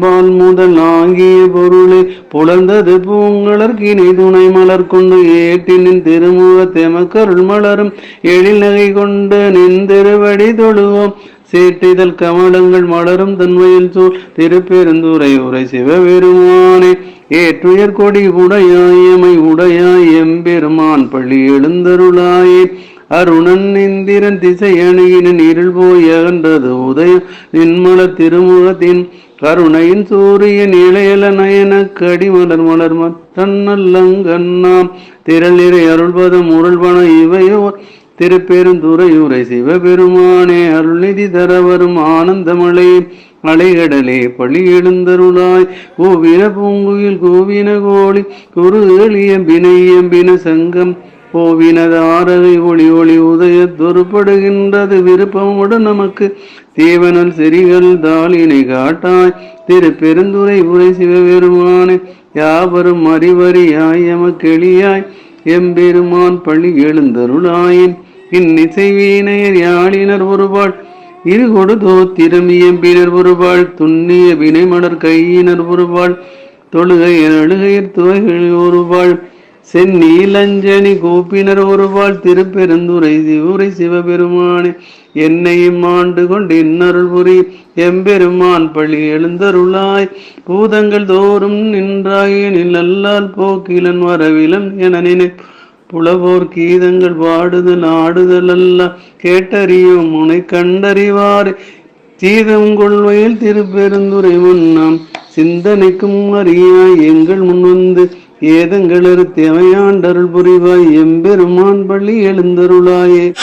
பால் முதல் ஆகிய பொருளே. புலர்ந்தது பூங்கலர்கினை துணை மலர் கொண்டு ஏட்டினின் திருமுக தெமக்கருள் மலரும். எழில் நகை கொண்டு நின் திருவடி தொழுவோம். சேற்றிதழ் கமலங்கள் மலரும் தன்மையில் சூழ். திருப்பெருந்துரை உரை சிவபெருமானே. ஏற்றுயர் கொடி உடையாயமை உடையாய் எம்பெருமான் பள்ளி எழுந்தருளாயே. அருணன் இந்திரன் திசை அணுகின இருள் போய் அகன்றது உதயம். நின்மல திருமுகத்தின் கருணையின் சூரியன் இளையல நயன கடிமலர் மலர் மத்தன்னல்லங்கண்ணாம் திரள் நிறை அருள்பதம் உருள்பன இவையோர். திருப்பெருந்துறையுரை சிவபெருமானே அருள்நிதி தர வரும் ஆனந்தமலை. அலைகடலே பழி எழுந்தருளாய். கூவின பூங்குயில் கூவின கோழி குரு எளியம்பின இயம்பின சங்கம். கோவினதாரகை ஒளி ஒளி உதயத்தொருப்படுகின்றது. விருப்பமுடன் நமக்கு தேவனல் செறிகள் தாளினை காட்டாய். திரு பெருந்துரை உரை சிவபெருமானே யாவரும் அறிவறியாய் எமக்கெளியாய். எம்பெருமான் பள்ளி எழுந்தருளாயின். இந்நிசை வீணையர் யாழினர் ஒருபாள் இரு கொடுதோ இயம்பினர் ஒருபாள் துண்ணிய வினைமலர் கையினர் ஒருபாள் தொழுகையர் அழுகையர் துவைகள் ஒருபாள் செந்நீலஞ்சனி கோப்பினர் ஒருவாள் திருப்பெருந்துரை சிவுரை சிவபெருமானே என்னையும் ஆண்டு கொண்டு இன்னருள் புரி. எம்பெருமான் பழி எழுந்தருளாய். பூதங்கள் தோறும் நின்றாயினில் அல்லால் போக்கிலன் வரவிலன் என நினை புலவோர் கீதங்கள் பாடுதல் ஆடுதல் அல்ல கேட்டறியும் முனை கண்டறிவார். சீதம் கொள்வையில் திருப்பெருந்துரை முன்னாம் சிந்தனைக்கும் அறியாய் எங்கள் முன்வந்து ஏதங்களறு தேவையாண்டருள் புரிவாய். எம்பெருமான் பள்ளி எழுந்தருளாயே.